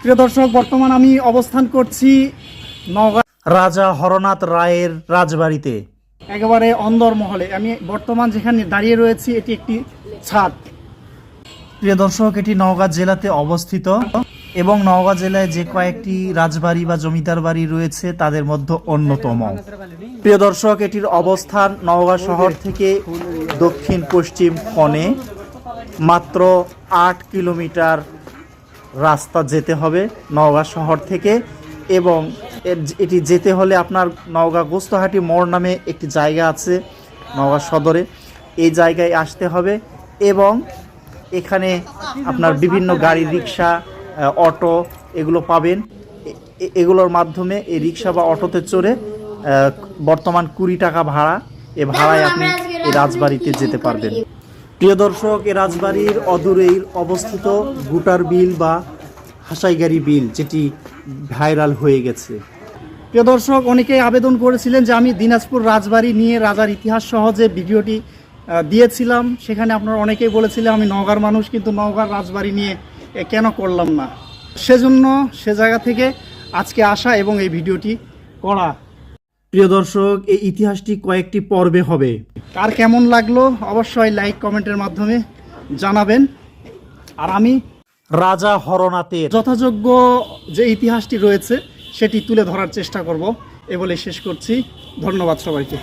প্রিয় দর্শক বর্তমান আমি অবস্থান করছি নওগাঁ রাজা হরনাথ রায়ের রাজবাড়িতে। একেবারে অন্দরমহলে আমি বর্তমান যেখানে দাঁড়িয়ে রয়েছি এটি একটি ছাদ। প্রিয় দর্শক এটি নওগাঁ জেলাতে অবস্থিত এবং নওগাঁ জেলায় যে কয়েকটি রাজবাড়ি বা জমিদার বাড়ি রয়েছে তাদের মধ্যে অন্যতম। প্রিয় দর্শক এটির অবস্থান নওগাঁ শহর থেকে দক্ষিণ পশ্চিম কোণে মাত্র আট কিলোমিটার রাস্তা যেতে হবে নওগাঁ শহর থেকে এবং এর- এটি যেতে হলে আপনার নওগাঁ গোস্তহাটি মোড় নামে একটি জায়গা আছে নওগাঁ সদরে। এই জায়গায় আসতে হবে এবং এখানে আপনার বিভিন্ন গাড়ি রিক্সা অটো এগুলো পাবেন। এগুলোর মাধ্যমে এই রিক্সা বা অটোতে চড়ে বর্তমান কুড়ি টাকা ভাড়া। এ ভাড়ায় আপনি এই রাজবাড়িতে যেতে পারবেন। প্রিয় দর্শক, এ রাজবাড়ির অদূরেই অবস্থিত গুটার বিল বা হাসাইগাড়ি বিল, যেটি ভাইরাল হয়ে গেছে। প্রিয় দর্শক অনেকেই আবেদন করেছিলেন যে আমি দিনাজপুর রাজবাড়ি নিয়ে রাজার ইতিহাস সহ যে ভিডিওটি দিয়েছিলাম। সেখানে আপনারা অনেকেই বলেছিলেন, আমি নওগাঁর মানুষ, কিন্তু নওগাঁর রাজবাড়ি নিয়ে কেন করলাম না? সেজন্য সে জায়গা থেকে আজকে আসা এবং এই ভিডিওটি করা প্রিয় দর্শক এই ইতিহাসটি কয়েকটি পর্বে হবে। আর কেমন লাগল অবশ্যই লাইক কমেন্টের মাধ্যমে জানাবেন। আর আমি রাজা হরনাথের যথাযোগ্য যে ইতিহাসটি রয়েছে সেটি তুলে ধরার চেষ্টা করব। এ বলে শেষ করছি। ধন্যবাদ সবাইকে।